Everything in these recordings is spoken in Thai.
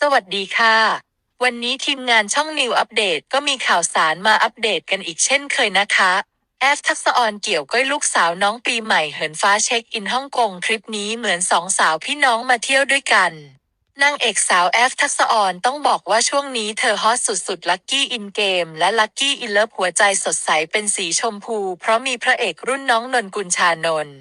สวัสดีค่ะ วันนี้ทีมงานช่องนิวอัปเดตก็มีข่าวสารมาอัปเดตกันอีกเช่นเคยนะคะ แอฟทักษออนเกี่ยวก้อยลูกสาวน้องปีใหม่เหินฟ้าเช็คอินฮ่องกงทริปนี้เหมือนสองสาวพี่น้องมาเที่ยวด้วยกันนางเอกสาวแอฟทักษออนต้องบอกว่าช่วงนี้เธอฮอตสุดๆลัคกี้อินเกมและลัคกี้อินเลิฟหัวใจสดใสเป็นสีชมพู เพราะมีพระเอกรุ่นน้องนนกุลชานนท์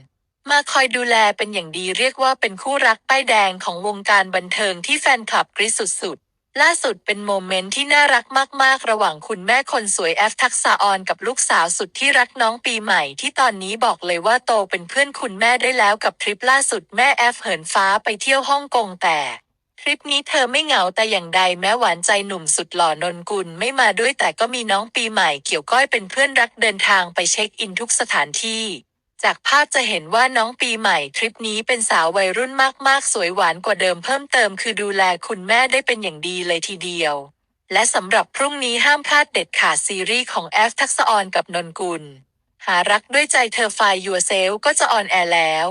มาคอยดูแลเป็นอย่างดีเรียกว่าเป็นคู่รักป้ายแดงของวงการบันเทิงที่แฟนคลับกรี๊ดสุดๆ ล่าสุดเป็นโมเมนต์ที่น่ารักมากๆ ระหว่างคุณแม่คนสวยแอฟทักษะออนกับลูกสาวสุดที่รักน้องปีใหม่ที่ตอนนี้บอกเลยว่าโตเป็นเพื่อนคุณแม่ได้แล้วกับทริปล่าสุดแม่แอฟเหินฟ้าไปเที่ยวฮ่องกงแต่ทริปนี้เธอไม่เหงาแต่อย่างใดแม้หวานใจหนุ่มสุดหล่อนนกุลไม่มาด้วยแต่ก็มีน้องปีใหม่เกี่ยวก้อยเป็นเพื่อนรักเดินทางไปเช็คอินทุกสถานที่ จากภาพจะเห็นว่าน้องปีใหม่ทริปนี้เป็นสาววัยรุ่นมากๆ สวยหวานกว่าเดิมเพิ่มเติมคือดูแลคุณแม่ได้เป็นอย่างดีเลยทีเดียว และสำหรับพรุ่งนี้ห้ามพลาดเด็ดขาดซีรีส์ของแอฟทักษออนกับนนกุล หารักด้วยใจเธอไฟยัวเซลก็จะออนแอร์แล้ว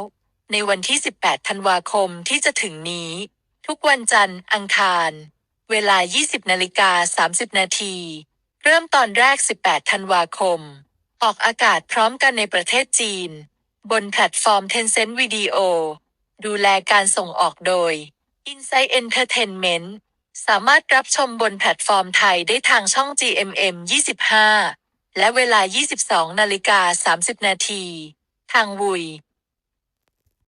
ในวันที่ 18 ธันวาคมที่จะถึงนี้ ทุกวันจันทร์ อังคาร เวลา 20นาฬิกา30นาทีเริ่มตอนแรก 18 ธันวาคม ออกอากาศพร้อมกันในประเทศจีน บนแพลตฟอร์ม Tencent Video ดูแลการส่งออกโดย Insight Entertainment สามารถรับชมบนแพลตฟอร์มไทยได้ทางช่อง GMM 25 และเวลา 22 นาฬิกา 30 นาที ทางวุย